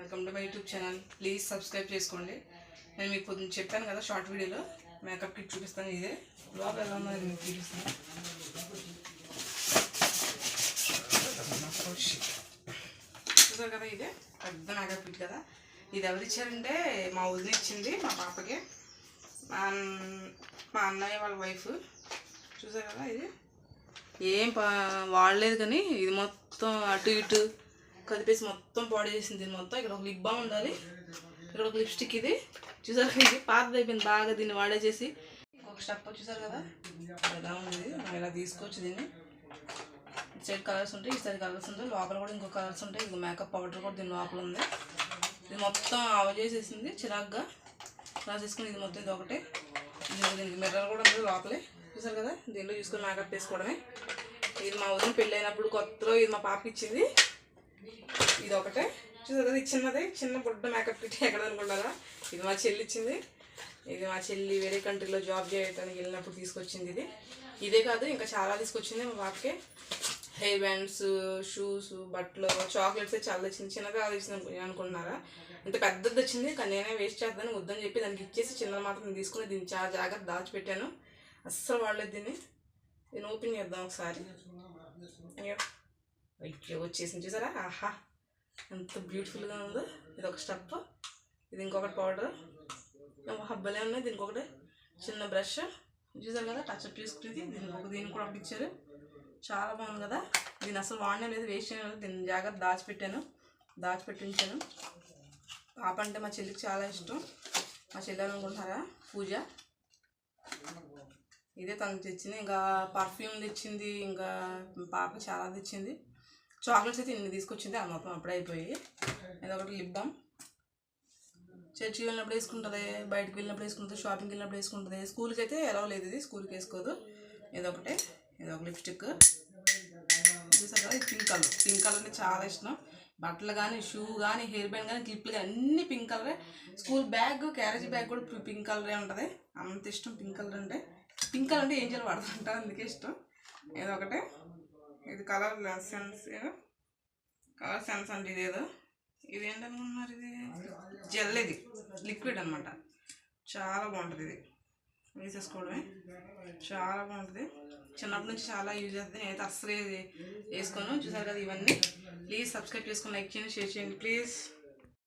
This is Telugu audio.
Welcome to my YouTube channel. Please subscribe చేసుకోండి. నేను మీకు కొద్దిగా చెప్పాను కదా షార్ట్ వీడియోలో. మేకప్ కిట్ చూపిస్తాను ఇదే. లోపల ఎలా ఉన్నది మీకు చూపిస్తాను. చూసారు కదా ఇదే? పెద్ద మేకప్ కిట్ కదా. ఇది ఎవరిచ్చారంటే మా వదిన ఇచ్చింది మా పాపకి. మా అన్న- మా అన్నయ్య వాళ్ళ వైఫ్. చూసారు కదా ఇది? ఏం పా వాడలేదు కానీ ఇది మొత్తం అటు ఇటు కదిపేసి మొత్తం పాడు చేసింది మొత్తం ఇక్కడ ఒక లిప్ బామ్ ఉండాలి. ఇక్కడ ఒక లిప్స్టిక్ ఇది. చూసారు ఇది? పాతది అయిపోయింది. బాగా దీన్ని వాడేసేసి ఇంకొక స్టెప్ చూసారు కదా? ఎలా ఉంది? మనం ఇలా తీసుకోవచ్చు దీన్ని. ఇటు సైడ్ కలర్స్ ఉంటాయి ఇటు సైడ్ కలర్స్ ఉంటాయి. లోపల కూడా ఇంకో కలర్స్ ఉంటాయి. ఇది మేకప్ పౌడర్ కూడా దీని లోపల ఉంది. ఇది మొత్తం ఆవ చేసేసింది చిరాగ్గా. రాసేసుకుని ఇది మొత్తం ఇది ఒకటే. దీనికి మిర్రర్ కూడా ఉంది లోపలే. చూసారు కదా? దీనిలో చూసుకొని మేకప్ వేసుకోవడమే ఇది మా వదిన పెళ్ళి అయినప్పుడు కొత్తలో ఇది మా పాప ఇచ్చింది. ఇది ఒకటే చూసారు ఇది చిన్నది చిన్న బుడ్డ మేకప్ కిట్ ఎక్కడ అనుకుంటారా? ఇది మా చెల్లి ఇచ్చింది. ఇది మా చెల్లి వేరే కంట్రీలో జాబ్ చేయడానికి వెళ్ళినప్పుడు తీసుకొచ్చింది ఇది. ఇదే కాదు ఇంకా చాలా తీసుకొచ్చింది మా బాబుకి హెయిర్ బ్యాండ్స్ షూస్ బట్టలు చాక్లెట్స్ చాలా చిన్న చిన్నగా తెచ్చింది అనుకుంటున్నారా? ఇంత పెద్దది వచ్చింది కానీ నేనే వేస్ట్ చేద్దాను వద్దని చెప్పి దానికి ఇచ్చేసి చిన్నది మాత్రం తీసుకుని దీన్ని చాలా జాగ్రత్త దాచిపెట్టాను. అస్సలు వాడలేదు దీన్ని. దీన్ని ఓపెన్ చేద్దాం ఒకసారి. అయ్యో. అయ్యో వచ్చేసింది చూసారా? ఆహా ఎంత బ్యూటిఫుల్గా ఉందో. ఇది ఒక స్టెప్ ఇది ఇంకొకటి పౌడర్ హబ్బలే ఉన్నాయి. దీనికి ఒకటి చిన్న బ్రష్ చూసారు కదా టచ్ అప్ చేసుకునేది. దీనికి ఒక దీనికి కూడా ఒకటి ఇచ్చారు. చాలా బాగుంది కదా. దీని అసలు వాడనే లేదు వేస్ట్ చేయలేదు దీన్ని జాగ్రత్త దాచిపెట్టాను. దాచిపెట్టి ఉంచాను పాప అంటే మా చెల్లికి చాలా ఇష్టం. మా చెల్లి అనుకుంటున్నారా? పూజ. ఇదే తనకు తెచ్చింది. ఇంకా పర్ఫ్యూమ్ తెచ్చింది. ఇంకా పాప చాలా తెచ్చింది. చాక్లెట్స్ అయితే ఇన్ని తీసుకొచ్చింది అది మొత్తం అప్పుడే అయిపోయి. ఒకటి లిప్ బామ్ చర్చికి వెళ్ళినప్పుడు వేసుకుంటుంది బయటకు వెళ్ళినప్పుడు వేసుకుంటుంది షాపింగ్కి వెళ్ళినప్పుడు వేసుకుంటుంది. స్కూల్కి అయితే ఎలా లేదు ఇది స్కూల్కి వేసుకోదు. ఇదొకటే ఇది ఒక లిప్స్టిక్. చూసారు కదా ఇది పింక్ కలర్ పింక్ కలర్ అంటే చాలా ఇష్టం. బట్టలు కానీ షూ కానీ హెయిర్ బ్యాండ్ కానీ క్లిప్లు కానీ అన్ని పింక్ కలరే స్కూల్ బ్యాగ్ క్యారేజ్ బ్యాగ్ కూడా పింక్ కలరే ఉంటుంది. అంత ఇష్టం పింక్ కలర్ అంటే. పింక్ కలర్ అంటే ఏంజల్ పడుతుంటారు అందుకే ఇష్టం. ఇది ఒకటే. కలర్ సెన్స్ కలర్ సెన్స్ అంటే ఇదేదో? ఇది ఏంటనుకున్నారు ఇది జెల్ ఇది. లిక్విడ్ అనమాట చాలా బాగుంటుంది ఇది. వేసేసుకోవడమే. చాలా బాగుంటుంది. చిన్నప్పటి నుంచి చాలా యూజ్ చేస్తుంది. నేనైతే అస్సలే వేసుకోను. చూసారు కదా ఇవన్నీ. ప్లీజ్ సబ్స్క్రైబ్ చేసుకుని లైక్ చేయండి షేర్ చేయండి. ప్లీజ్.